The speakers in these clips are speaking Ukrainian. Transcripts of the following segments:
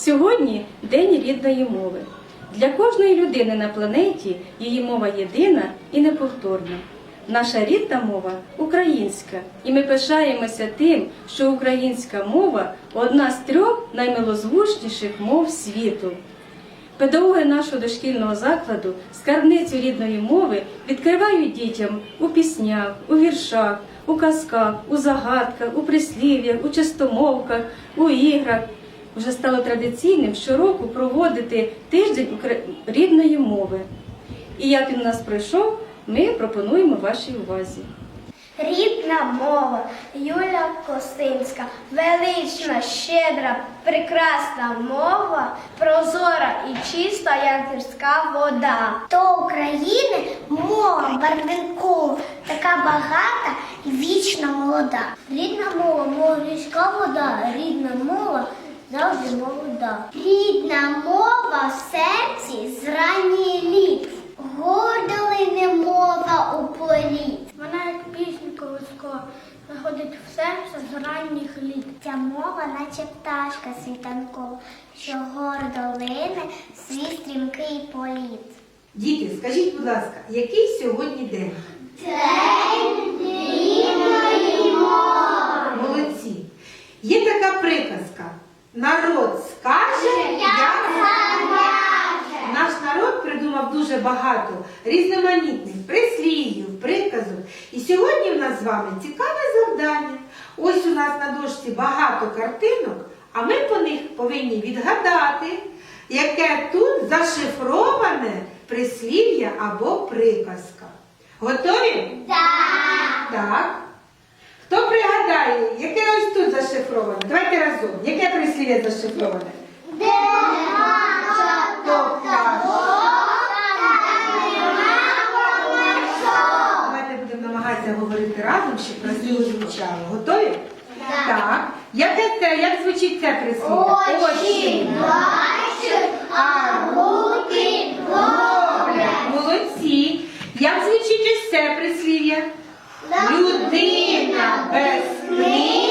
Сьогодні День рідної мови. Для кожної людини на планеті її мова єдина і неповторна. Наша рідна мова українська, і ми пишаємося тим, що українська мова одна з трьох наймилозвучніших мов світу. Педагоги нашого дошкільного закладу скарбницю рідної мови відкривають дітям у піснях, у віршах, у казках, у загадках, у прислів'ях, у чистомовках, у іграх. Вже стало традиційним щороку проводити тиждень рідної мови. І як він у нас пройшов, ми пропонуємо вашій увазі. Рідна мова Юля Косинська, велична, щедра, прекрасна мова, прозора і чиста, як гірська вода. То України мова барвинкова, така багата і вічно молода. Рідна мова, мова гірська вода, рідна мова завжди молода. Рідна мова в серці з ранніх літ. Гордо лине мова у політ. Вона як пісня колискова, заходить в серце з ранніх літ. Ця мова, наче пташка світанкова, що гордо лине свій стрімкий політ. Діти, скажіть, будь ласка, який сьогодні день? Молодці. Є така приказка. Народ скаже, як наш народ придумав дуже багато різноманітних прислів'їв, приказок. І сьогодні в нас з вами цікаве завдання. Ось у нас на дошці багато картинок, а ми по них повинні відгадати, яке тут зашифроване прислів'я або приказка. Готові? Так. Так. Хто пригадає, яке ось зашифроване? Давайте разом. Яке прислів'я зашифроване? Давайте будемо намагатися говорити разом, щоб красиво звучало. Готові? Так. Яке це? Як звучить це прислів'я? Очі бачать, а руки роблять. Молодці. Як звучить ось це прислів'я? Людина без книги,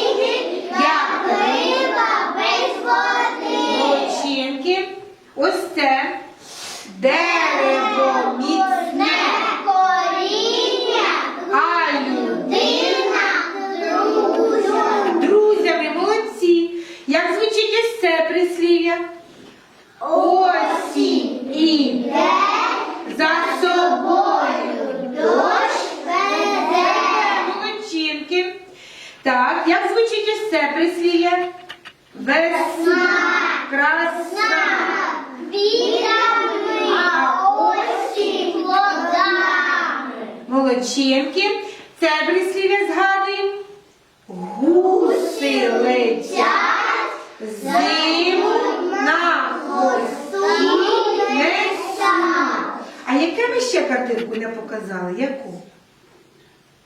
це прислів'я? Весна, красна. Вітами, а осінь плодами. Молодчинки. Це прислів'я згадуємо. Гуси летять, зиму на хвості несуть. А яке ми ще картинку не показали? Яку?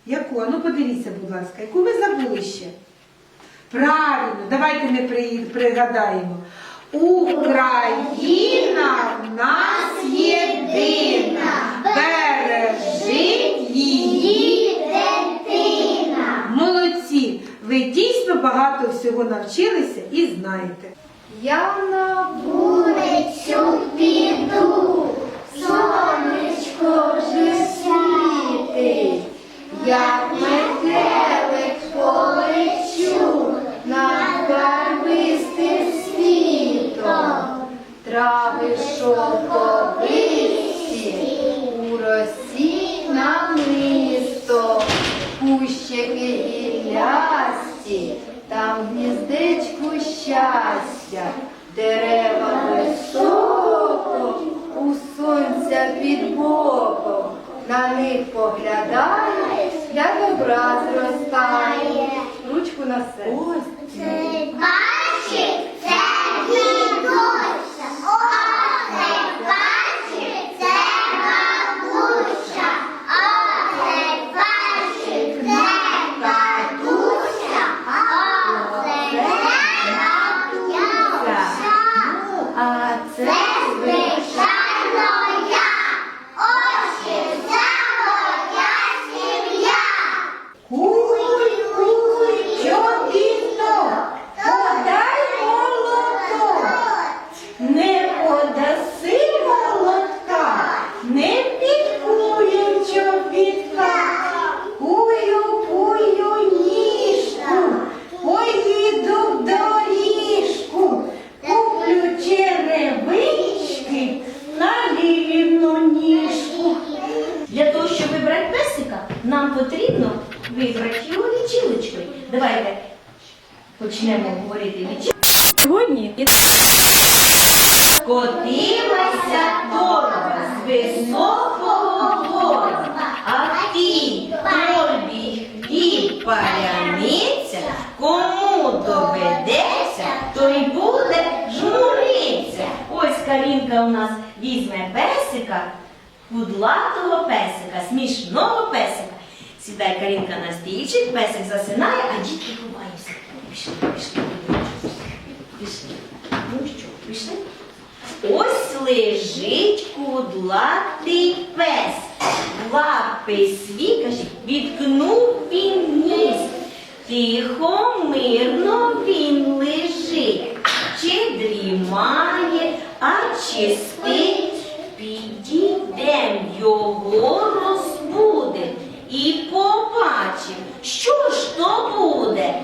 Яку? А ну подивіться, будь ласка, яку ми забули ще? Правильно, давайте ми при- пригадаємо. Україна в нас єдина, бережить її. дитина. Молодці! Ви дійсно багато всього навчилися і знаєте. Я на для добра зростає. Ручку на себе. Ось. нам потрібно вибрати його лічилочкою. Давайте почнемо говорити лічилочкою. Сьогодні Котилася торба з високого гору, а в тій торбі і паляниця, кому доведеться, той буде жмуриться. Ось Карінка у нас візьме песика, кудлатого песика, смішного песика. Сідає Карінка на стільчик, песик засинає, а дітки ховаються. Пішли, пішли, пішли. Ну що, пішли? Ось лежить кудлатий пес. Лапи свій, відкнув він ніс. Тихо, мирно він лежить. Чи дрімає, а чи спить. Підійдем його розбудем і побачим, що ж то буде.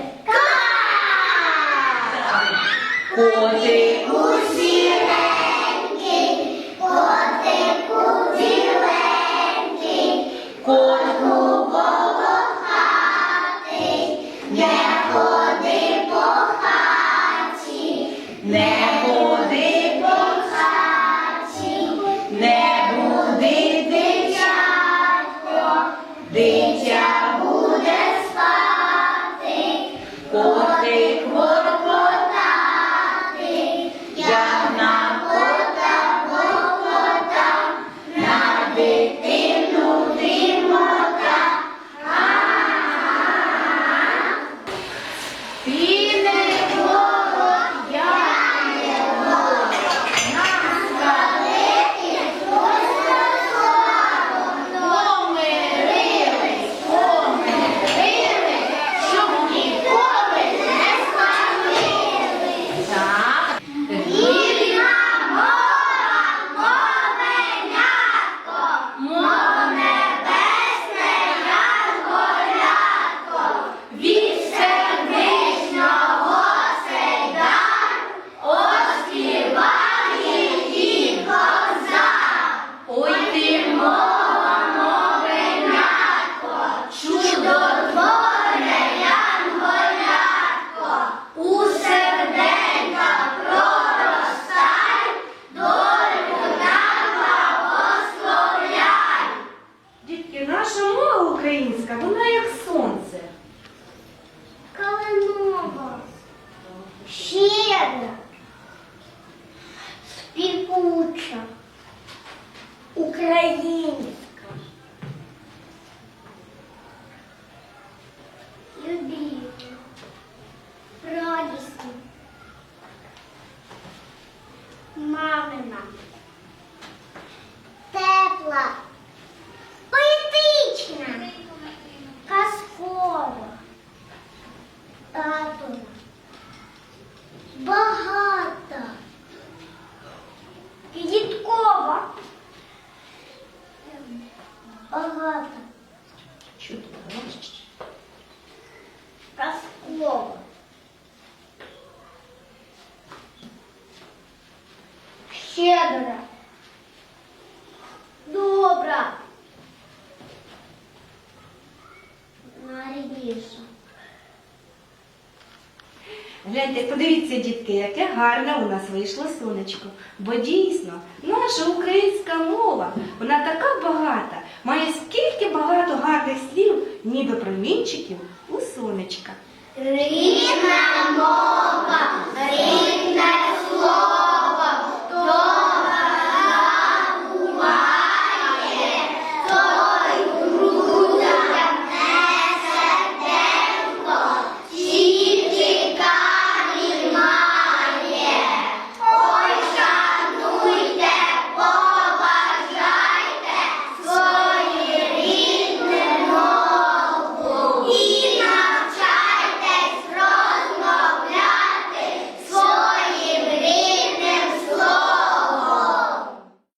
Гляньте, подивіться, дітки, яке гарне у нас вийшло сонечко. Бо дійсно, наша українська мова, вона така багата, має скільки багато гарних слів, ніби промінчиків у сонечка. Рідна мова,